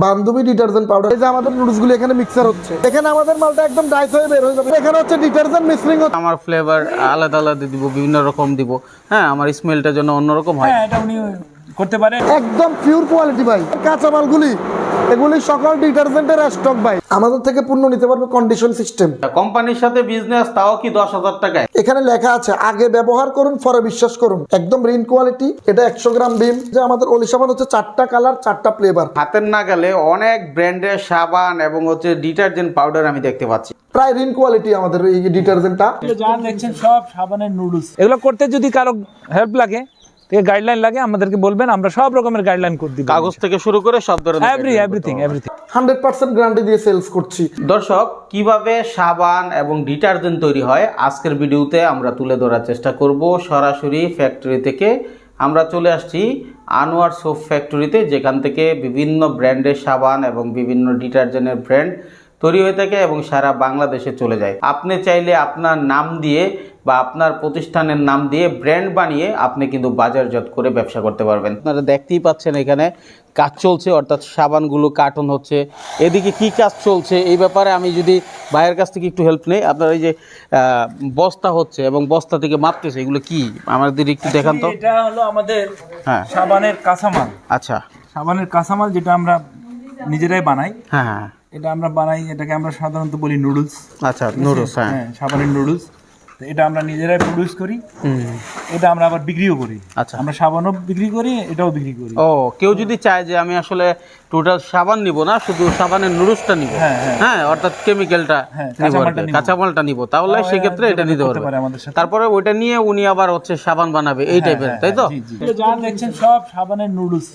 বান্ধবী detergent powder. এই যে আমাদের নুডলসগুলো এখানে মিক্সার হচ্ছে। এখানে আমাদের মালটা একদম ডাইস হয়ে বের হয়ে যাবে। এখানে হচ্ছে ডিটারজেন্ট মিক্সিং হচ্ছে। আমার ফ্লেভার আলাদা আলাদা দিব বিভিন্ন রকম দিব। হ্যাঁ আমার স্মেলটা যেন অন্যরকম হয়। হ্যাঁ এটা উনি করতে পারেন একদম পিওর কোয়ালিটি ভাই। কাঁচামালগুলি এগুলি সকল ডিটারজেন্টের স্টক ভাই। আমাদের থেকে পণ্য নিতে পারবে কন্ডিশন সিস্টেম কোম্পানির সাথে বিজনেস তাও কি দশ হাজার টাকায়? এখানে লেখা আছে আগে ব্যবহার করুন পরে বিশ্বাস করুন। একদম রিন কোয়ালিটি এটা একশো গ্রাম বিম যে আমাদের অলি সাবান হচ্ছে চারটা কালার চারটা ফ্লেভার হাতের নাগালে অনেক ব্র্যান্ডের সাবান এবং হচ্ছে ডিটারজেন্ট পাউডার আমি দেখতে পাচ্ছি। প্রায় রিন কোয়ালিটি আমাদের এই ডিটারজেন্টটা। যা দেখছেন সব সাবানের নুডলস এগুলো করতে যদি কারও হেল্প লাগে গাইডলাইন লাগে আমাদেরকে বলবেন আমরা সব রকমের গাইডলাইন করে দিব। কাগজ থেকে শুরু করে সব ধরনের every everything everything hundred percent guarantee দিয়ে সেলস করছি। দর্শক কীভাবে সাবান এবং ডিটারজেন্ট তৈরি হয় আজকের ভিডিওতে আমরা তুলে ধরার চেষ্টা করব। সরাসরি ফ্যাক্টরি থেকে আমরা চলে আসছি আনোয়ার সোপ ফ্যাক্টরিতে যেখান থেকে বিভিন্ন ব্র্যান্ডের সাবান এবং বিভিন্ন ডিটারজেন্টের ব্র্যান্ড তৈরি হয়ে থাকে এবং সারা বাংলাদেশে চলে যায়। আপনি চাইলে আপনার নাম দিয়ে বা আপনার প্রতিষ্ঠানের নাম দিয়ে ব্র্যান্ড বানিয়ে আপনি কিন্তু বাজারজাত করে ব্যবসা করতে পারবেন। আপনারা দেখতেই পাচ্ছেন এখানে কাজ চলছে অর্থাৎ সাবানগুলো কার্টন হচ্ছে। এদিকে কি কাজ চলছে? এই ব্যাপারে আমি যদি ভাইয়ের কাছ থেকে একটু হেল্প নেই আপনার এই যে বস্তা হচ্ছে এবং বস্তা থেকে মাপতেছে এগুলো কি? আমাদের একটু দেখান তো। এটা হলো আমাদের হ্যাঁ। সাবানের কাঁচামাল। আচ্ছা। সাবানের কাঁচামাল যেটা আমরা নিজেরাই বানাই। হ্যাঁ হ্যাঁ। এটা আমরা বানাই এটাকে আমরা সাধারণত বলি নুডলস আচ্ছা নুডলস হ্যাঁ। হ্যাঁ সাবানের নুডলস এটা আমরা নিজেরাই প্রডিউস করি। এটা আমরা আবার বিক্রিও করি। আচ্ছা। আমরা সাবানও বিক্রি করি এটাও বিক্রি করি। ও কেউ যদি চায় যে আমি আসলে টোটাল সাবান নিব না শুধু সাবানের নুডলসটা নিব। হ্যাঁ, হ্যাঁ। হ্যাঁ অর্থাৎ কেমিক্যালটা হ্যাঁ, কাঁচামালটা নিব। তাহলে সেক্ষেত্রে এটা নিতে পারবে। পারে তারপরে ওইটা নিয়ে উনি আবার হচ্ছে সাবান বানাবে এই টাইপের তাই তো? যা দেখছেন সব সাবানের নুডলস।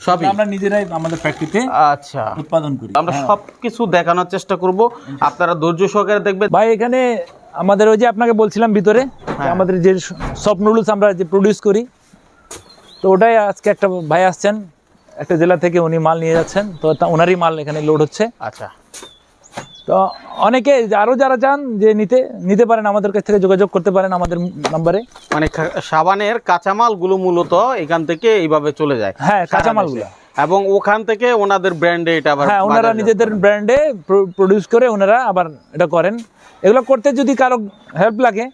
সবই? আমরা নিজেরাই আমাদের ফ্যাক্টরিতে আচ্ছা। উৎপাদন করি। আমরা সব কিছু দেখানোর চেষ্টা করব। আপনারা ধৈর্য সহকারে দেখবেন। ভাই এখানে আমাদের ওই যে আপনাকে বলছিলাম ভিতরে যে আমাদের যে সব নুডলস আমরা যে প্রডিউস করি তো ওটাই আজকে একটা ভাই আসছেন একটা জেলা থেকে উনি মাল নিয়ে যাচ্ছেন তো ওনারই মাল এখানে লোড হচ্ছে। আচ্ছা। তো অনেকে আরও যারা চান যে নিতে নিতে পারেন আমাদের কাছ থেকে যোগাযোগ করতে পারেন আমাদের নাম্বারে মানে সাবানের কাঁচামালগুলো মূলত এখান থেকে এইভাবে চলে যায়। হ্যাঁ, কাঁচামালগুলো। এবং ওখান থেকে ওনাদের ব্র্যান্ডে এটা আবার হ্যাঁ ওনারা নিজেদের। ব্র্যান্ডে প্রডিউস করে ওনারা আবার এটা করেন এগুলো করতে যদি কারও হেল্প লাগে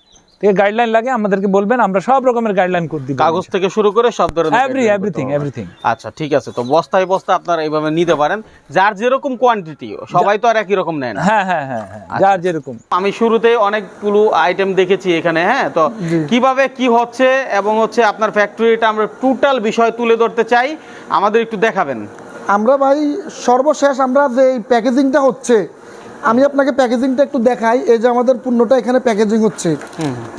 থেকে গাইডলাইন লাগে আমাদেরকে বলবেন আমরা সব রকমের গাইডলাইন করে দিব। কাগজ থেকে শুরু করে সব ধরনের এভরি এভরিথিং এভরিথিং আচ্ছা ঠিক আছে। তো বস্তায় বস্তা আপনারা এইভাবে নিতে পারেন। যার যেরকম কোয়ান্টিটি সবাই তো আর একই রকম নেয় না। হ্যাঁ হ্যাঁ হ্যাঁ হ্যাঁ আচ্ছা। যার যেরকম। আমি শুরুতে অনেকগুলো আইটেম দেখেছি এখানে হ্যাঁ? তো কীভাবে কি হচ্ছে এবং হচ্ছে আপনার ফ্যাক্টরিটা আমরা টোটাল বিষয় তুলে ধরতে চাই আমাদের একটু দেখাবেন। আমরা ভাই সর্বশেষ আমরা যে প্যাকেজিংটা হচ্ছে আমি আপনাকে প্যাকেজিংটা একটু দেখাই। এই যে আমাদের পণ্যটা এখানে প্যাকেজিং হচ্ছে।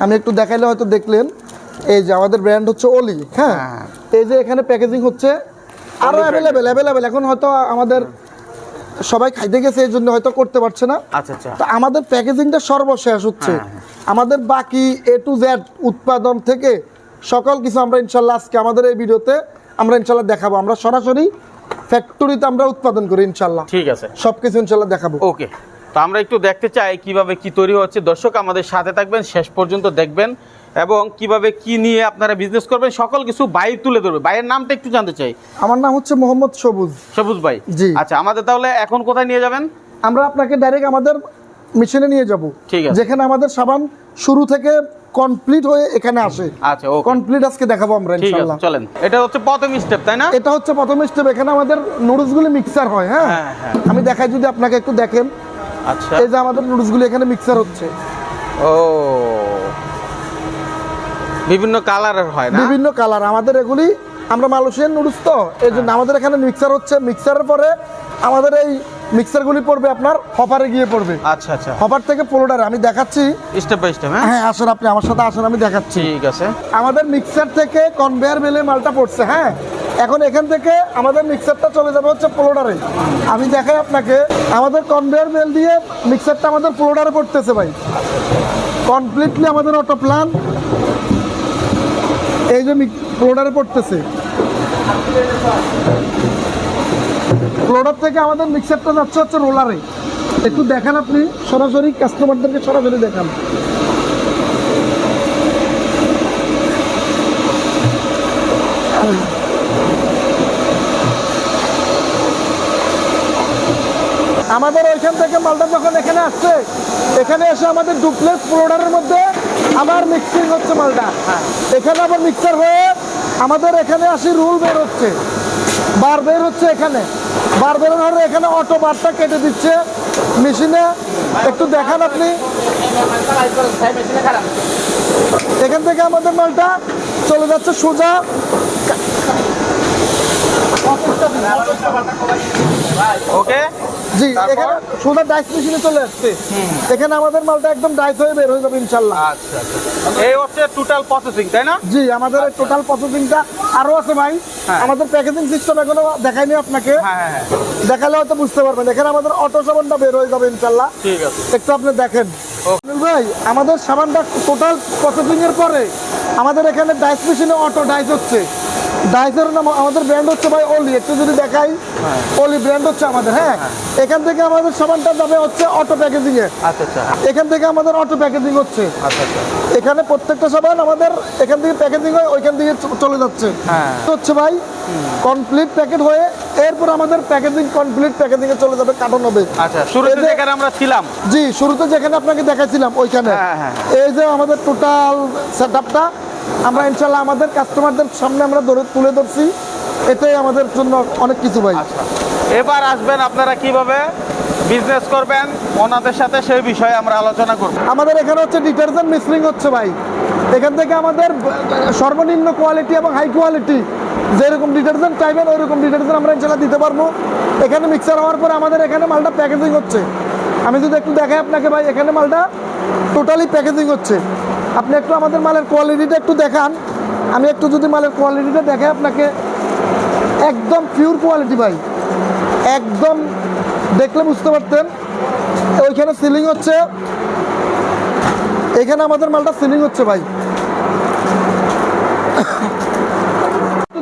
আমি একটু দেখাইলে হয়তো দেখলেন। এই যে আমাদের ব্র্যান্ড হচ্ছে অলি হ্যাঁ? এই যে এখানে প্যাকেজিং হচ্ছে। আরও অ্যাভেলেবেল অ্যাভেলেবেল এখন হয়তো আমাদের সবাই খাইতে গেছে এই জন্য হয়তো করতে পারছে না। আচ্ছা আচ্ছা। তো আমাদের প্যাকেজিংটা সর্বশেষ হচ্ছে। আমাদের বাকি এ টু জেড উৎপাদন থেকে সকল কিছু আমরা ইনশাল্লাহ আজকে আমাদের এই ভিডিওতে আমরা ইনশাল্লাহ দেখাবো। আমরা সরাসরি ফ্যাক্টরিতে আমরা উৎপাদন করি ইনশাল্লাহ ঠিক আছে। সব কিছু ইনশাল্লাহ দেখাবো। ওকে। তো আমরা একটু দেখতে চাই কীভাবে কি তৈরি হচ্ছে। দর্শক আমাদের সাথে থাকবেন শেষ পর্যন্ত দেখবেন এবং কীভাবে কি নিয়ে আপনারা বিজনেস করবেন সকল কিছু বাই তুলে ধরবে। বাইয়ের নামটা একটু জানতে চাই। আমার নাম হচ্ছে মোহাম্মদ সবুজ। সবুজ ভাই। জি। আচ্ছা আমাদের তাহলে এখন কোথায় নিয়ে যাবেন? আমরা আপনাকে ডাইরেক্ট আমাদের মেশিনে নিয়ে যাব। ঠিক আছে। যেখানে আমাদের সাবান শুরু থেকে কমপ্লিট হয়ে এখানে আসে। আচ্ছা ওকে কমপ্লিট আজকে দেখাবো আমরা ঠিক আছে চলেন। এটা হচ্ছে প্রথম স্টেপ তাই না? এটা হচ্ছে প্রথম স্টেপ এখানে আমাদের নুডলসগুলি মিক্সার হয় হ্যাঁ? হ্যাঁ, হ্যাঁ। আমি দেখাই যদি আপনাকে একটু দেখেন। আচ্ছা। এই যে আমাদের নুডলসগুলি এখানে মিক্সার হচ্ছে। ও। বিভিন্ন কালারের হয় না? বিভিন্ন কালার আমাদের এগুলি আমরা মালয়েশিয়ান নুডলস তো এই জন্য আমাদের এখানে মিক্সার হচ্ছে। মিক্সারের পরে আমাদের এই মিক্সারগুলি পড়বে আপনার হপারে গিয়ে পড়বে। আচ্ছা আচ্ছা। হপার থেকে পোলোডারে আমি দেখাচ্ছি। স্টেপ বাই স্টেপ হ্যাঁ? হ্যাঁ আসেন আপনি আমার সাথে আসুন আমি দেখাচ্ছি। ঠিক আছে। আমাদের মিক্সার থেকে কনভেয়ার বেলে মালটা পড়ছে হ্যাঁ? এখন এখান থেকে আমাদের মিক্সারটা চলে যাবে হচ্ছে পোলোডারে। আমি দেখাই আপনাকে আমাদের কনভেয়ার বেল দিয়ে মিক্সারটা আমাদের পোলোডারে পড়তেছে ভাই। কমপ্লিটলি আমাদের অটো প্ল্যান এই যে পোলোডারে পড়তেছে। পোলোডার থেকে আমাদের মিক্সারটা যাচ্ছে হচ্ছে রোলারে একটু দেখান আপনি, সরাসরি কাস্টমারদেরকে সরাসরি দেখান। এখান থেকে মালটা যখন এখানে আসছে। এখানে এসে আমাদের ডুপ্লেক্স পোলোডারের মধ্যে আবার মিক্সিং হচ্ছে মালটা। এখানে আবার মিক্সার হয়ে আমাদের এখানে আসি রুল বের হচ্ছে। বার বের হচ্ছে এখানে। বার বেরোনোর এখানে অটো বারটা কেটে দিচ্ছে মেশিনে। একটু দেখান আপনি। এখান থেকে আমাদের মালটা চলে যাচ্ছে সোজা। ওকে জি? এখানে সোজা ডাইস মেশিনে চলে আসছে। এখানে আমাদের মালটা একদম ডাইস হয়ে বের হয়ে যাবে ইনশাল্লাহ। আচ্ছা আচ্ছা। এই হচ্ছে টোটাল প্রসেসিং তাই না? জি আমাদের টোটাল প্রসেসিংটা আরও আছে ভাই। হ্যাঁ। আমাদের প্যাকেজিং সিস্টেম এখনও দেখাইনি আপনাকে। হ্যাঁ হ্যাঁ দেখালে হয়তো বুঝতে পারবেন। এখানে আমাদের অটো সাবানটা বের হয়ে যাবে ইনশাল্লাহ। ঠিক আছে। একটু আপনি দেখেন। ভাই আমাদের সাবানটা টোটাল প্রসেসিং এর পরে আমাদের এখানে ডাইস মেশিনে অটো ডাইস হচ্ছে। ডাইসের নাম আমাদের ব্র্যান্ড হচ্ছে ভাই অলি একটু যদি দেখাই অলি ব্র্যান্ড হচ্ছে আমাদের হ্যাঁ? এখান থেকে আমাদের সাবানটা যাবে হচ্ছে অটো প্যাকেজিং এ এখান থেকে আমাদের অটো প্যাকেজিং হচ্ছে। আচ্ছা আচ্ছা। এখানে প্রত্যেকটা সাবান আমাদের এখান থেকে প্যাকেজিং হয়ে ওইখান থেকে চলে যাচ্ছে। হ্যাঁ। তো হচ্ছে ভাই কমপ্লিট প্যাকেট হয়ে এরপর আমাদের প্যাকেজিং কমপ্লিট প্যাকেজিং এ চলে যাবে কার্টন হবে। আচ্ছা শুরুতে যেখানে আমরা ছিলাম। জি শুরুতে যেখানে আপনাকে দেখাইছিলাম ওইখানে। হ্যাঁ, হ্যাঁ। এই যে আমাদের টোটাল সেটআপটা আমরা ইনশাল্লাহ আমাদের কাস্টমারদের সামনে আমরা তুলে ধরছি। এটাই আমাদের জন্য অনেক কিছু ভাই। আচ্ছা। এবার আসবেন আপনারা কীভাবে বিজনেস করবেন ওনাদের সাথে সেই বিষয়ে আমরা আলোচনা করব। আমাদের এখানে হচ্ছে ডিটারজেন্ট মিসলিং হচ্ছে ভাই। এখান থেকে আমাদের সর্বনিম্ন কোয়ালিটি এবং হাই কোয়ালিটি যেরকম ডিটারজেন্ট চাইবেন ওই রকম ডিটারজেন্ট আমরা ইনশাল্লাহ দিতে পারব। এখানে মিক্সার হওয়ার পরে আমাদের এখানে মালটা প্যাকেজিং হচ্ছে। আমি যদি একটু দেখাই আপনাকে ভাই এখানে মালটা টোটালি প্যাকেজিং হচ্ছে। আপনি একটু আমাদের মালের কোয়ালিটিটা একটু দেখান। আমি একটু যদি মালের কোয়ালিটিটা দেখে আপনাকে, একদম পিওর কোয়ালিটি ভাই। একদম দেখলে বুঝতে পারতেন। ওইখানে সিলিং হচ্ছে। এখানে আমাদের মালটা সিলিং হচ্ছে ভাই।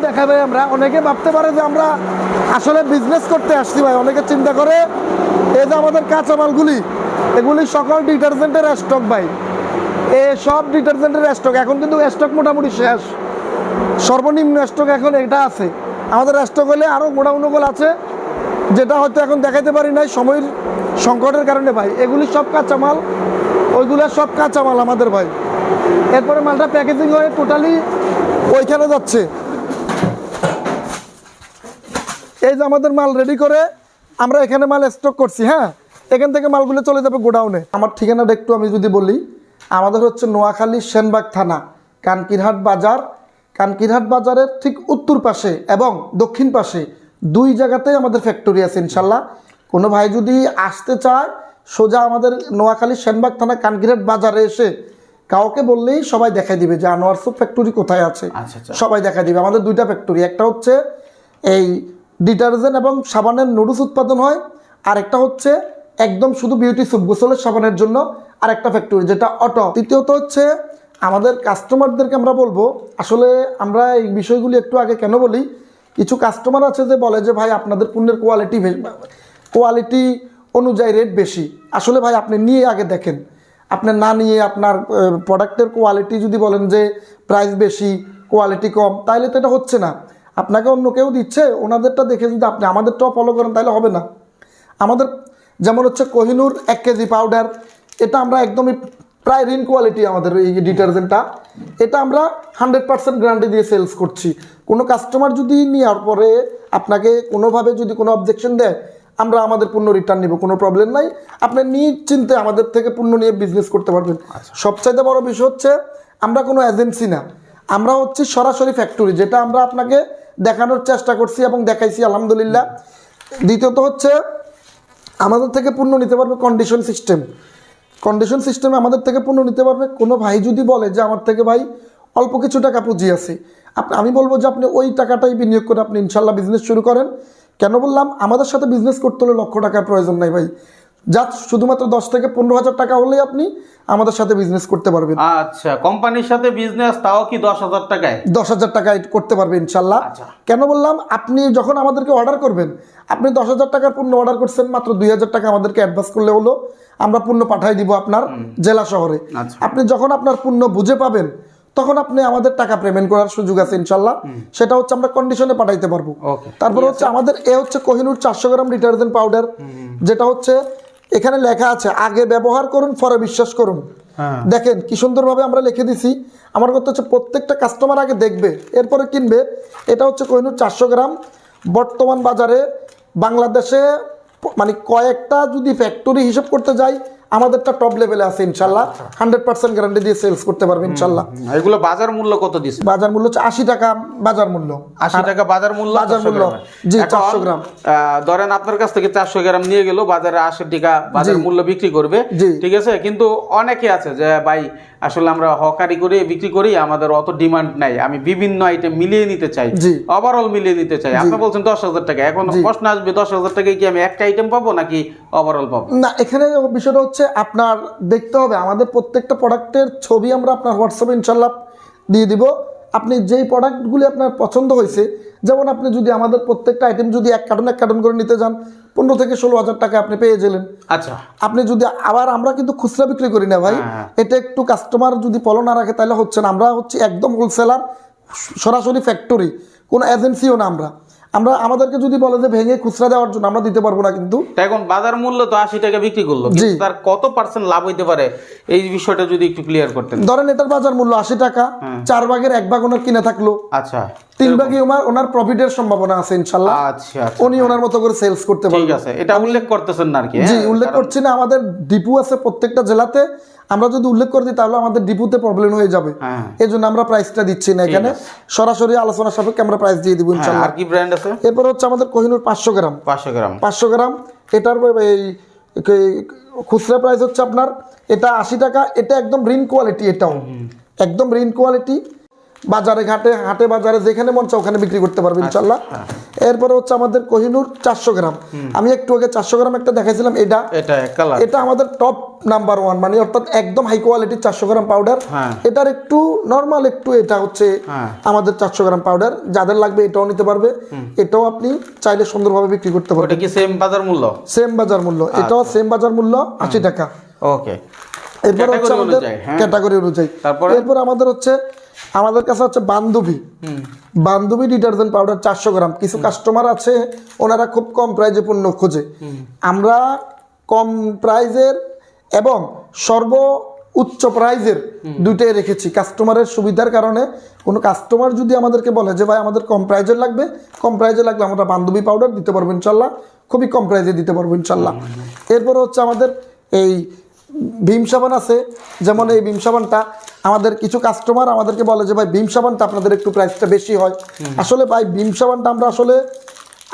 দেখাবে আমরা। অনেকে ভাবতে পারে যে আমরা আসলে বিজনেস করতে আসছি ভাই। অনেকে চিন্তা করে, এই যে আমাদের কাঁচা মালগুলি, এগুলি সকল ডিটারজেন্টের স্টক ভাই। এ সব ডিটারজেন্টের স্টক এখন কিন্তু স্টক মোটামুটি শেষ। সর্বনিম্ন স্টক এখন এটা আছে। আমাদের স্টক হলে আরও গোডাউনগুল আছে। যেটা হয়তো এখন দেখাইতে পারি নাই, সময়ের সংকটের কারণে ভাই। এগুলি সব কাঁচামাল। ওইগুলো সব কাঁচামাল আমাদের ভাই। এরপরে মালটা প্যাকেজিং হয়ে টোটালি ওইখানে যাচ্ছে। এই যে আমাদের মাল রেডি করে, আমরা এখানে মাল স্টক করছি হ্যাঁ? এখান থেকে মালগুলো চলে যাবে গোডাউনে। আমার ঠিকানাটা একটু আমি যদি বলি আমাদের হচ্ছে নোয়াখালী সেনবাগ থানা কানকিরহাট বাজার। কানকিরহাট বাজারের ঠিক উত্তর পাশে এবং দক্ষিণ পাশে দুই জায়গাতেই আমাদের ফ্যাক্টরি আছে ইনশাল্লাহ। কোনো ভাই যদি আসতে চায় সোজা আমাদের নোয়াখালী সেনবাগ থানা কানকিরহাট বাজারে এসে কাউকে বললেই সবাই দেখাই দিবে যে আনোয়ার সুপ ফ্যাক্টরি কোথায় আছে। আচ্ছা, আচ্ছা। সবাই দেখাই দিবে। আমাদের দুইটা ফ্যাক্টরি একটা হচ্ছে এই ডিটারজেন্ট এবং সাবানের নুডলস উৎপাদন হয় আর একটা হচ্ছে একদম শুধু বিউটি সুপ গোসলের সাবানের জন্য। আর একটা ফ্যাক্টরি যেটা অটো তৃতীয়ত হচ্ছে, আমাদের কাস্টমারদেরকে আমরা বলব, আসলে আমরা এই বিষয়গুলি একটু আগে কেন বলি, কিছু কাস্টমার আছে যে বলে যে, ভাই, আপনাদের পণ্যের কোয়ালিটি কোয়ালিটি অনুযায়ী রেট বেশি। আসলে ভাই, আপনি নিয়ে আগে দেখেন। আপনি না নিয়ে আপনার প্রোডাক্টের কোয়ালিটি যদি বলেন যে প্রাইস বেশি কোয়ালিটি কম, তাইলে তো এটা হচ্ছে না। আপনাকে অন্য কেউ দিচ্ছে, ওনাদেরটা দেখে যদি আপনি আমাদেরটাও ফলো করেন তাহলে হবে না। আমাদের, যেমন হচ্ছে কোহিনুর এক কেজি পাউডার এটা আমরা একদমই প্রায় রিন কোয়ালিটি আমাদের এই ডিটারজেন্টটা এটা আমরা হান্ড্রেড পার্সেন্ট গ্যারান্টি দিয়ে সেলস করছি। কোনো কাস্টমার যদি নেওয়ার পরে আপনাকে কোনোভাবে যদি কোনো অবজেকশন দেয় আমরা আমাদের পণ্য রিটার্ন নিব কোনো প্রবলেম নাই। আপনি নিশ্চিন্তে আমাদের থেকে পণ্য নিয়ে বিজনেস করতে পারবেন। সবচাইতে বড় বিষয় হচ্ছে আমরা কোনো এজেন্সি না। আমরা হচ্ছে সরাসরি ফ্যাক্টরি যেটা আমরা আপনাকে দেখানোর চেষ্টা করছি এবং দেখাইছি আলহামদুলিল্লাহ। দ্বিতীয়ত হচ্ছে আমাদের থেকে পণ্য নিতে পারবে কন্ডিশন সিস্টেম কন্ডিশন সিস্টেমে আমাদের থেকে পণ্য নিতে পারবে। কোনো ভাই যদি বলে যে আমার থেকে, ভাই, অল্প কিছু টাকা পুঁজি আছে। আপনি, আমি বলব যে আপনি ওই টাকাটাই বিনিয়োগ করে আপনি ইনশাল্লাহ বিজনেস শুরু করেন। কেন বললাম? আমাদের সাথে বিজনেস করতে হলে লক্ষ টাকার প্রয়োজন নাই ভাই। যা শুধুমাত্র দশ থেকে পনেরো হাজার টাকা হলেই আপনি আমাদের সাথে বিজনেস করতে পারবেন। আচ্ছা কোম্পানির সাথে বিজনেস তাও কি দশ হাজার টাকায়? দশ হাজার টাকায় করতে পারবে ইনশাল্লাহ। আচ্ছা। কেন বললাম? আপনি যখন আমাদেরকে অর্ডার করবেন আপনি দশ হাজার টাকার পণ্য অর্ডার করছেন মাত্র দুই হাজার টাকা আমাদেরকে অ্যাডভান্স করলে হলো আমরা পণ্য পাঠাই দিব আপনার জেলা শহরে। আচ্ছা। আপনি যখন আপনার পণ্য বুঝে পাবেন তখন আপনি আমাদের টাকা পেমেন্ট করার সুযোগ আছে ইনশাল্লাহ। সেটা হচ্ছে আমরা কন্ডিশনে পাঠাইতে পারব. তারপর হচ্ছে আমাদের এ হচ্ছে কোহিনুর চারশো গ্রাম ডিটারজেন্ট পাউডার যেটা হচ্ছে এখানে লেখা আছে আগে ব্যবহার করুন পরে বিশ্বাস করুন। হ্যাঁ। দেখেন কি সুন্দরভাবে আমরা লিখে দিছি। আমার কথা হচ্ছে প্রত্যেকটা কাস্টমার আগে দেখবে এরপরে কিনবে। এটা হচ্ছে কোহিনুর চারশো গ্রাম। বর্তমান বাজারে বাংলাদেশে মানে কয়েকটা যদি ফ্যাক্টরি হিসাব করতে যাই আমাদেরটা টপ লেভেলে আছে ইনশাল্লাহ। হান্ড্রেড পার্সেন্ট গ্যারান্টি দিয়ে সেলস করতে পারবে ইনশাল্লাহ। এগুলো বাজার মূল্য কত দিচ্ছে বাজার মূল্য হচ্ছে আশি টাকা বাজার মূল্য। আশি টাকা বাজার মূল্য বাজার মূল্য, জি, চারশো গ্রাম। ধরেন আপনার কাছ থেকে চারশো গ্রাম নিয়ে গেল বাজারে আশি টাকা বাজার মূল্য বিক্রি করবে। ঠিক আছে? কিন্তু অনেকে আছে যে ভাই আসলে আমরা হকারি করে বিক্রি করি আমাদের অত ডিমান্ড নাই। আমি বিভিন্ন আইটেম মিলিয়ে নিতে চাই। ওভারঅল মিলিয়ে নিতে চাই। আপনি বলছেন দশ হাজার টাকা। এখন প্রশ্ন আসবে দশ হাজার টাকায় কি আমি একটা আইটেম পাবো নাকি ওভারঅল পাবো? না এখানে বিষয়টা হচ্ছে আপনার দেখতে হবে আমাদের প্রত্যেকটা প্রোডাক্টের ছবি আমরা আপনার হোয়াটসঅ্যাপে ইনশাল্লাহ দিয়ে দিব। আপনি যেই প্রোডাক্টগুলি আপনার পছন্দ হয়েছে যেমন আপনি যদি আমাদের প্রত্যেকটা আইটেম যদি এক কার্টন এক কার্টন করে নিতে যান পনেরো থেকে ষোলো হাজার টাকা আপনি পেয়ে গেলেন। আচ্ছা। আপনি যদি আবার আমরা কিন্তু খুচরা বিক্রি করি না ভাই। হ্যাঁ। এটা একটু কাস্টমার যদি ফলো না রাখে তাহলে হচ্ছে না। আমরা হচ্ছে একদম হোলসেলার সরাসরি ফ্যাক্টরি কোনো এজেন্সিও না আমরা। আমরা আমাদেরকে যদি বলে যে ভেঙে খুচরা দেওয়ার জন্য আমরা দিতে পারব না কিন্তু। এখন বাজার মূল্য তো আশি টাকা বিক্রি করল তার কত পার্সেন্ট লাভ হইতে পারে? এই বিষয়টা যদি একটু ক্লিয়ার করতেন। ধরেন এটার বাজার মূল্য আশি টাকা চার ভাগের এক ভাগ ওনার কিনে থাকল। আচ্ছা। তিন ভাগে ওনার ওনার প্রফিটের সম্ভাবনা আছে ইনশাল্লাহ। আচ্ছা আচ্ছা। উনি ওনার মতো করে সেলস করতে ঠিক আছে এটা উল্লেখ করতেছেন না আর কি জি হ্যাঁ? উল্লেখ করছি না। আমাদের ডিপু আছে প্রত্যেকটা জেলাতে। আমরা যদি উল্লেখ করে দিই তাহলে আমাদের ডিপুতে প্রবলেম হয়ে যাবে। হ্যাঁ। এই জন্য আমরা প্রাইসটা দিচ্ছি না এখানে। সরাসরি আলোচনা সাপেক্ষে আমরা প্রাইস দিয়ে দিব ইনশাআল্লাহ ইনশাল্লাহ। আর কি ব্র্যান্ড আছে? এরপর হচ্ছে আমাদের কোহিনুর পাঁচশো গ্রাম। পাঁচশো গ্রাম। পাঁচশো গ্রাম। এটার এই খুচরা প্রাইস হচ্ছে আপনার এটা আশি টাকা। এটা একদম রিন কোয়ালিটি এটাও। একদম রিন কোয়ালিটি বাজারে ঘাটে হাটে বাজারে যেখানে মন চায় ওখানে বিক্রি করতে পারবে ইনশাল্লাহ। এরপরে হচ্ছে আমাদের কোহিনুর চারশো গ্রাম। আমি একটু আগে চারশো গ্রাম একটা দেখাইছিলাম এটা। এটা আমাদের টপ নাম্বার ওয়ান মানে অর্থাৎ একদম হাই কোয়ালিটির চারশো গ্রাম পাউডার হ্যাঁ। এটার একটু নর্মাল একটু এটা হচ্ছে হ্যাঁ। আমাদের চারশো গ্রাম পাউডার যাদের লাগবে এটাও নিতে পারবে। এটাও আপনি চাইলে সুন্দরভাবে বিক্রি করতে পারবেন। ওটা কি সেম বাজার মূল্য? সেম বাজার মূল্য। এটাও সেম বাজার মূল্য আশি টাকা। ওকে এরপর হচ্ছে আমাদের হ্যাঁ। ক্যাটাগরি অনুযায়ী। তারপরে? এরপর আমাদের হচ্ছে আমাদের কাছে হচ্ছে বান্ধবী। বান্ধবী ডিটারজেন্ট পাউডার চারশো গ্রাম। কিছু কাস্টমার আছে ওনারা খুব কম প্রাইজে পণ্য খোঁজে। আমরা কম প্রাইজের এবং সর্ব উচ্চ প্রাইজের দুইটাই রেখেছি। কাস্টমারের সুবিধার কারণে কোনো কাস্টমার যদি আমাদেরকে বলে যে ভাই আমাদের কম প্রাইজের লাগবে। কম প্রাইজে লাগলে আমরা বান্ধবী পাউডার দিতে পারব ইনশাল্লাহ। খুবই কম প্রাইজে দিতে পারব ইনশাল্লাহ। এরপরে হচ্ছে আমাদের এই ভীম সাবান আছে। যেমন এই ভীম সাবানটা আমাদের কিছু কাস্টমার আমাদেরকে বলে যে ভাই ভীম সাবানটা আপনাদের একটু প্রাইসটা বেশি হয়। আসলে ভাই ভীম সাবানটা আমরা আসলে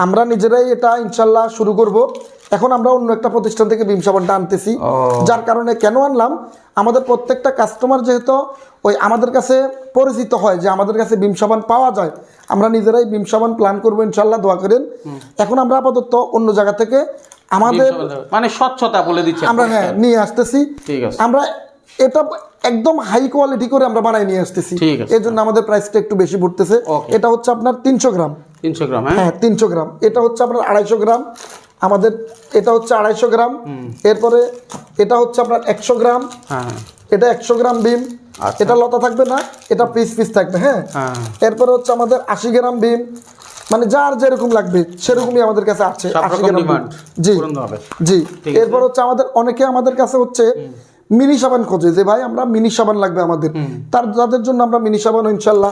আমরা নিজেরাই এটা ইনশাল্লাহ শুরু করব। এখন আমরা অন্য একটা প্রতিষ্ঠান থেকে ভীম সাবানটা আনতেছি। যার কারণে কেন আনলাম? আমাদের প্রত্যেকটা কাস্টমার যেহেতু ওই আমাদের কাছে পরিচিত হয় যে আমাদের কাছে ভীম সাবান পাওয়া যায় আমরা নিজেরাই ভীম সাবান প্ল্যান করব ইনশাল্লাহ দোয়া করেন। এখন আমরা আপাতত অন্য জায়গা থেকে আমাদের মানে স্বচ্ছতা বলে দিচ্ছি আমরা হ্যাঁ নিয়ে আসতেছি। আমরা এটা একদম হাই কোয়ালিটি করে আমরা বানাই নিয়ে আসতেছি। এর জন্য আমাদের প্রাইসটা একটু বেশি পড়তেছে। এটা হচ্ছে আপনার তিনশো গ্রাম। তিনশো গ্রাম হ্যাঁ? হ্যাঁ তিনশো গ্রাম। এটা হচ্ছে আপনার আড়াইশো গ্রাম। আমাদের এটা হচ্ছে আড়াইশো গ্রাম। এরপরে এটা হচ্ছে আপনার একশো গ্রাম। হ্যাঁ এটা একশো গ্রাম বিম। আচ্ছা। এটা লতা থাকবে না এটা পিস পিস থাকবে হ্যাঁ? হ্যাঁ। এরপরে হচ্ছে আমাদের আশি গ্রাম বিম। মানে যার যেরকম লাগবে সেরকমই আমাদের কাছে আছে জি। জি। এরপর হচ্ছে আমাদের অনেকে আমাদের কাছে হচ্ছে মিনি সাবান খোঁজে যে ভাই আমরা মিনি সাবান লাগবে আমাদের। তার যাদের জন্য আমরা মিনি সাবান ইনশাল্লাহ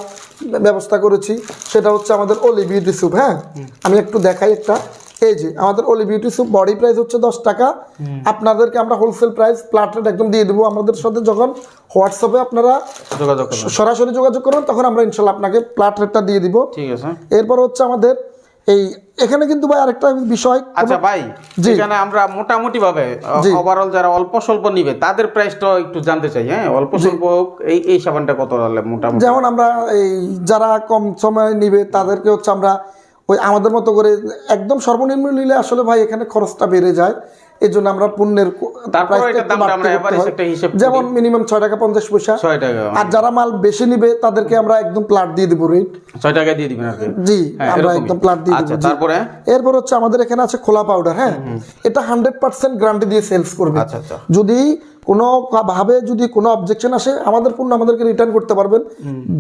ব্যবস্থা করেছি। সেটা হচ্ছে আমাদের ওলি বিউটি স্যুপ হ্যাঁ? আমি একটু দেখাই একটা। এই যে আমাদের ওলি বিউটি স্যুপ বডি প্রাইস হচ্ছে দশ টাকা। আপনাদেরকে আমরা হোলসেল প্রাইস রেট একদম দিয়ে দেবো আমাদের সাথে। যখন হোয়াটসঅ্যাপে আপনারা যোগাযোগ সরাসরি যোগাযোগ করুন তখন আমরা ইনশাল্লাহ আপনাকে প্লাট রেটটা দিয়ে দিব। ঠিক আছে। এরপর হচ্ছে আমাদের এই এখানে কিন্তু ভাই আরেকটা বিষয় আচ্ছা ভাই। এখানে আমরা মোটামুটি ভাবে। ওভারঅল যারা অল্প স্বল্প নিবে তাদের প্রাইসটা একটু জানতে চাই হ্যাঁ অল্প স্বল্প এই এই সাবানটা কত হলে মোটামুটি যেমন আমরা এই যারা কম সময় নিবে তাদেরকে হচ্ছে আমরা ওই আমাদের মতো করে একদম সর্বনিম্ন নিলে আসলে ভাই এখানে খরচটা বেড়ে যায় এই জন্য আমরা পণ্যের। যেমন মিনিমাম ছয় টাকা পঞ্চাশ পয়সা। ছয় টাকা আর যারা মাল বেশি নিবে তাদেরকে আমরা একদম প্লাট দিয়ে দেবো রেট ছয় টাকা দিয়ে দিবেন জি হ্যাঁ, আমরা একদম প্লাট দিয়ে আচ্ছা দেবো জি। তারপরে? এরপর হচ্ছে আমাদের এখানে আছে খোলা পাউডার হ্যাঁ? এটা হান্ড্রেড পার্সেন্ট গ্যারান্টি দিয়ে সেলস করবে। আচ্ছা আচ্ছা। যদি কোনো ভাবে যদি কোনো অবজেকশন আসে আমাদের পণ্য আমাদেরকে রিটার্ন করতে পারবেন।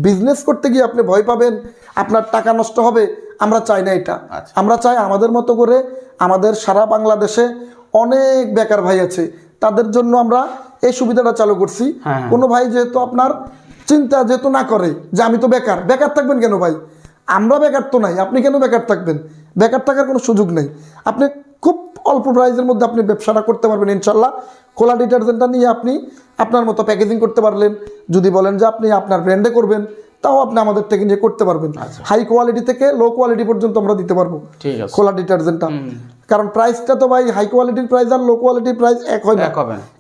বিজনেস করতে গিয়ে আপনি ভয় পাবেন আপনার টাকা নষ্ট হবে আমরা চাই না এটা। আচ্ছা। আমরা চাই আমাদের মতো করে আমাদের সারা বাংলাদেশে অনেক বেকার ভাই আছে তাদের জন্য আমরা এই সুবিধাটা চালু করছি। হ্যাঁ। কোনো ভাই যেহেতু আপনার চিন্তা যেহেতু না করে যে আমি তো বেকার বেকার থাকবেন কেন ভাই? আমরা বেকার তো নাই আপনি কেন বেকার থাকবেন? বেকার থাকার কোনো সুযোগ নেই। আপনি খুব অল্প প্রাইসের মধ্যে আপনি ব্যবসাটা করতে পারবেন ইনশাল্লাহ। খোলা ডিটারজেন্টটা নিয়ে আপনি আপনার মতো প্যাকেজিং করতে পারলেন। যদি বলেন যে আপনি আপনার ব্র্যান্ডে করবেন তাও আপনি আমাদের থেকে নিয়ে করতে পারবেন। হাই কোয়ালিটি থেকে লো কোয়ালিটি পর্যন্ত আমরা দিতে পারব। খোলা ডিটারজেন্টটা। কারণ প্রাইসটা তো ভাই হাই কোয়ালিটির প্রাইস আর লো কোয়ালিটির প্রাইস এক হয় না।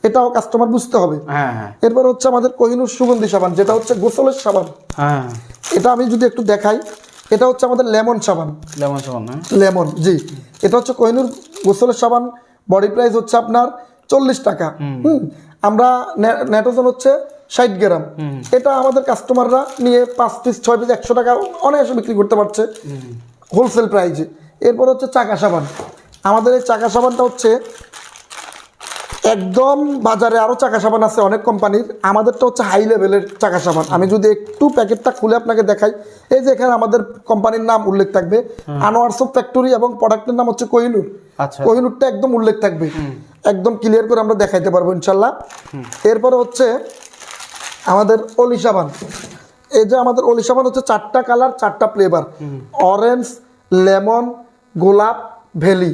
এটাও কাস্টমার বুঝতে হবে। হ্যাঁ হ্যাঁ। এরপর হচ্ছে আমাদের কোহিনুর সুগন্ধি সাবান যেটা হচ্ছে গোসলের সাবান। হ্যাঁ। এটা আমি যদি একটু দেখাই এটা হচ্ছে আমাদের লেমন সাবান। লেমন সাবান লেমন জি। এটা হচ্ছে কোহিনুর গোসলের সাবান। বডি প্রাইস হচ্ছে আপনার চল্লিশ টাকা। হুম। আমরা নেটোজন হচ্ছে ষাট গ্রাম। এটা আমাদের কাস্টমাররা নিয়ে পাঁচ পিস ছয় পিস একশো টাকা অনায়াসে বিক্রি করতে পারছে। হোলসেল প্রাইজে এরপর হচ্ছে চাকা সাবান। আমাদের এই চাকা সাবানটা হচ্ছে একদম বাজারে আরও চাকা সাবান আছে অনেক কোম্পানির। আমাদেরটা হচ্ছে হাই লেভেলের চাকা সাবান। আমি যদি একটু প্যাকেটটা খুলে আপনাকে দেখাই। এই যে এখানে আমাদের কোম্পানির নাম উল্লেখ থাকবে। আনোয়ার সোপ ফ্যাক্টরি এবং প্রোডাক্টের নাম হচ্ছে কোহিনুর আচ্ছা। কোহিনুরটা একদম উল্লেখ থাকবে। একদম ক্লিয়ার করে আমরা দেখাইতে পারব ইনশাল্লাহ। এরপরে হচ্ছে আমাদের অলি সাবান। এই যে আমাদের অলি সাবান হচ্ছে চারটা কালার চারটা ফ্লেভার অরেঞ্জ লেমন গোলাপ ভ্যালি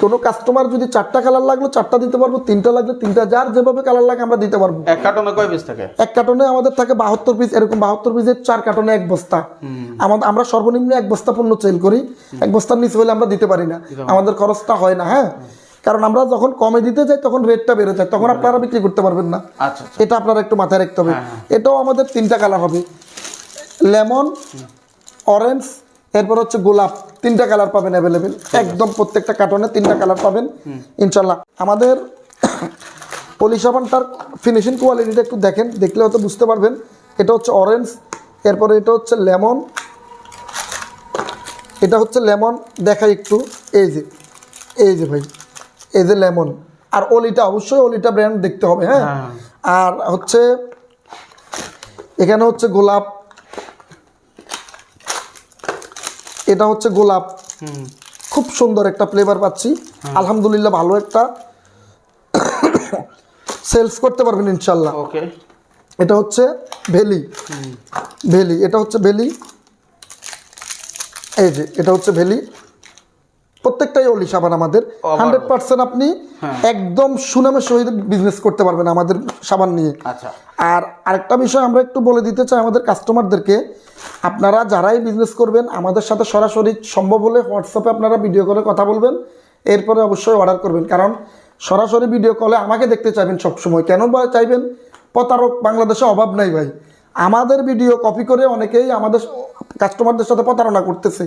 কোনো কাস্টমার যদি চারটা কালার লাগল চারটা দিতে পারব তিনটা লাগলে তিনটা যার যেভাবে কালার লাগে আমরা দিতে পারব। এক কার্টনে কয় পিস থাকে? এক কার্টনে আমাদের থাকে বাহাত্তর পিস এরকম বাহাত্তর পিসের চার কার্টনে এক বস্তা। আমাদের আমরা সর্বনিম্ন এক বস্তা পণ্য সেল করি এক বস্তার নিচে হলে আমরা দিতে পারি না। আমাদের খরচটা হয় না হ্যাঁ? কারণ আমরা যখন কমে দিতে যাই তখন রেটটা বেড়ে যায়। তখন আপনারা বিক্রি করতে পারবেন না। আচ্ছা আচ্ছা এটা আপনারা একটু মাথায় রাখতে হবে। এটাও আমাদের তিনটা কালার হবে। লেমন অরেঞ্জ এরপর হচ্ছে গোলাপ। তিনটা কালার পাবেন অ্যাভেলেবেল একদম প্রত্যেকটা কার্টনে তিনটা কালার পাবেন। ইনশাল্লাহ আমাদের পলি সাবানটার ফিনিশিং কোয়ালিটিটা একটু দেখেন। দেখলে হয়তো বুঝতে পারবেন। এটা হচ্ছে অরেঞ্জ এরপরে এটা হচ্ছে লেমন এটা হচ্ছে লেমন দেখাই একটু। এই যে এই যে ভাই। এই যে লেমন আর অলিটা অবশ্যই অলিটা ব্র্যান্ড দেখতে হবে হ্যাঁ? হ্যাঁ। আর হচ্ছে এখানে হচ্ছে গোলাপ। এটা হচ্ছে গোলাপ। খুব সুন্দর একটা ফ্লেভার পাচ্ছি। আলহামদুলিল্লাহ ভালো একটা। সেলস করতে পারবেন ইনশাল্লাহ ওকে। এটা হচ্ছে ভেলি। ভেলি এটা হচ্ছে ভেলি। এই যে এটা হচ্ছে ভেলি। প্রত্যেকটাই অলি সাবান আমাদের। হান্ড্রেড পার্সেন্ট আপনি একদম সুনামের সহিত বিজনেস করতে পারবেন আমাদের সাবান নিয়ে। আচ্ছা। আর আরেকটা বিষয় আমরা একটু বলে দিতে চাই আমাদের কাস্টমারদেরকে আপনারা যারাই বিজনেস করবেন আমাদের সাথে সরাসরি সম্ভব হলে হোয়াটসঅ্যাপে আপনারা ভিডিও কলে কথা বলবেন। এরপরে অবশ্যই অর্ডার করবেন। কারণ সরাসরি ভিডিও কলে আমাকে দেখতে চাইবেন সবসময়। কেন বা চাইবেন? প্রতারক বাংলাদেশে অভাব নাই ভাই। আমাদের ভিডিও কপি করে অনেকেই আমাদের কাস্টমারদের সাথে প্রতারণা করতেছে।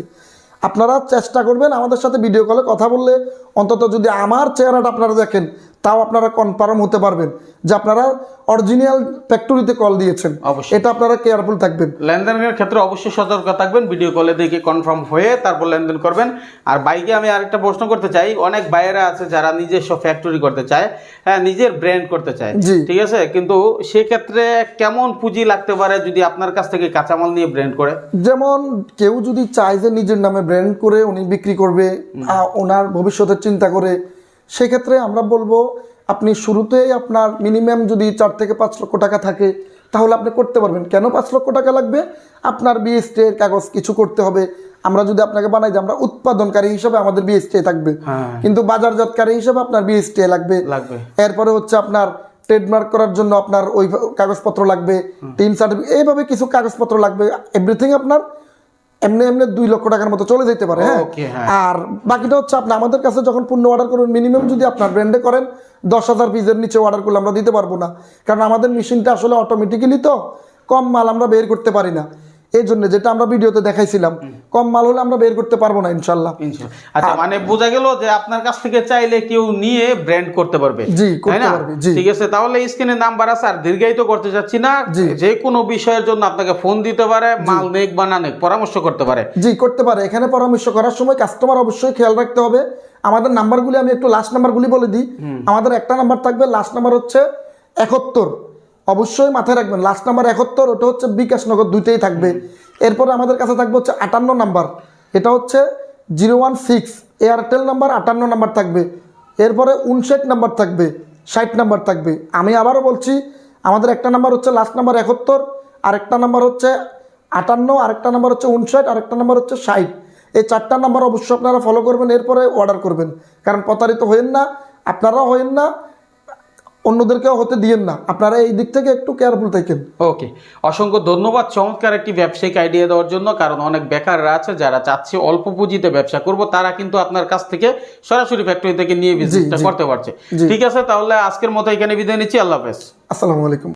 আপনারা চেষ্টা করবেন আমাদের সাথে ভিডিও কলে কথা বললে অন্তত যদি আমার চেহারাটা আপনারা দেখেন তাও আপনারা কনফার্ম হতে পারবেন যে আপনারা অরিজিনাল ফ্যাক্টরিতে কল দিয়েছেন। অবশ্যই। এটা আপনারা কেয়ারফুল থাকবেন। লেনদেনের ক্ষেত্রে অবশ্যই সতর্ক থাকবেন ভিডিও কলে দেখে কনফার্ম হয়ে তারপর লেনদেন করবেন। আর বাইকে আমি আরেকটা প্রশ্ন করতে চাই অনেক বাইরে আছে যারা নিজস্ব ফ্যাক্টরি করতে চায় হ্যাঁ নিজের ব্র্যান্ড করতে চায়। ঠিক আছে? কিন্তু সেক্ষেত্রে কেমন পুঁজি লাগতে পারে যদি আপনার কাছ থেকে কাঁচামাল নিয়ে ব্র্যান্ড করে? যেমন কেউ যদি চায় যে নিজের নামে ব্র্যান্ড করে উনি বিক্রি করবে ওনার ভবিষ্যতের চিন্তা করে সেক্ষেত্রে আমরা বলব আপনি শুরুতেই আপনার মিনিমাম যদি চার থেকে পাঁচ লক্ষ টাকা থাকে তাহলে আপনি করতে পারবেন। কেন পাঁচ লক্ষ টাকা লাগবে? আপনার বিএসটি এর কাগজ কিছু করতে হবে। আমরা যদি আপনাকে বানাই যে আমরা উৎপাদনকারী হিসাবে আমাদের বিএসটি থাকবে। হ্যাঁ। কিন্তু বাজারজাতকারী হিসাবে আপনার বিএসটি লাগবে। লাগবে। এরপরে হচ্ছে আপনার ট্রেডমার্ক করার জন্য আপনার ওই কাগজপত্র লাগবে। টিম সার্টিফিকেট এইভাবে কিছু কাগজপত্র লাগবে। এভরিথিং আপনার এমনি এমনি দুই লক্ষ টাকার মতো চলে যেতে পারে হ্যাঁ? হ্যাঁ। আর বাকিটা হচ্ছে আপনি আমাদের কাছে যখন পণ্য অর্ডার করবেন মিনিমাম যদি আপনার ব্র্যান্ডে করেন দশ হাজার পিসের নিচে অর্ডার করলে আমরা দিতে পারব না। কারণ আমাদের মেশিনটা আসলে অটোমেটিক্যালি তো কম মাল আমরা বের করতে পারি না। এই জন্য যেটা আমরা ভিডিওতে দেখাইছিলাম কম মাল হলে আমরা বের করতে পারব না ইনশাল্লাহ। আচ্ছা মানে বোঝা গেল যে আপনার কাছ থেকে চাইলে কেউ নিয়ে ব্র্যান্ড করতে পারবে। জি, করতে পারবে, জি। ঠিক আছে তাহলে স্ক্রিনে নাম্বার আছে আর দীর্ঘায়িত করতে চাচ্ছি না। যে কোনো বিষয়ের জন্য আপনাকে ফোন দিতে পারে মাল নেক বা না নেক পরামর্শ করতে পারে। জি করতে পারে। এখানে পরামর্শ করার সময় কাস্টমার অবশ্যই খেয়াল রাখতে হবে। আমাদের নাম্বারগুলি আমি একটু লাস্ট নাম্বারগুলি বলে দিই। আমাদের একটা নাম্বার থাকবে লাস্ট নাম্বার হচ্ছে একাত্তর। অবশ্যই মাথায় রাখবেন। লাস্ট নাম্বার একাত্তর ওটা হচ্ছে বিকাশ নগর দুইটাই থাকবে। এরপরে আমাদের কাছে থাকবে হচ্ছে আটান্ন নাম্বার এটা হচ্ছে zero one six. Airtel number আটান্ন নাম্বার থাকবে। এরপরে উনষাট নাম্বার থাকবে ষাট নাম্বার থাকবে। আমি আবারও বলছি আমাদের একটা নাম্বার হচ্ছে লাস্ট নাম্বার একাত্তর আরেকটা নাম্বার হচ্ছে আটান্ন আরেকটা নাম্বার হচ্ছে উনষাট আরেকটা নাম্বার হচ্ছে ষাট। এই চারটা নাম্বার অবশ্যই আপনারা ফলো করবেন এরপরে অর্ডার করবেন। কারণ প্রতারিত হয়েন না আপনারাও হয়েন না অন্যদেরকেও হতে দিয়েন না। আপনারা এই দিক থেকে একটু কেয়ারফুল থাকেন। ওকে অসংখ্য ধন্যবাদ চমৎকার একটি ব্যবসায়িক আইডিয়া দেওয়ার জন্য কারণ অনেক বেকাররা আছে যারা চাচ্ছে অল্প পুঁজিতে ব্যবসা করব তারা কিন্তু আপনার কাছ থেকে সরাসরি ফ্যাক্টরি থেকে নিয়ে বিজনেসটা করতে পারছে। ঠিক আছে তাহলে আজকের মতো এখানে বিদায় নিচ্ছি আল্লাহ হাফেজ। আসসালামু আলাইকুম।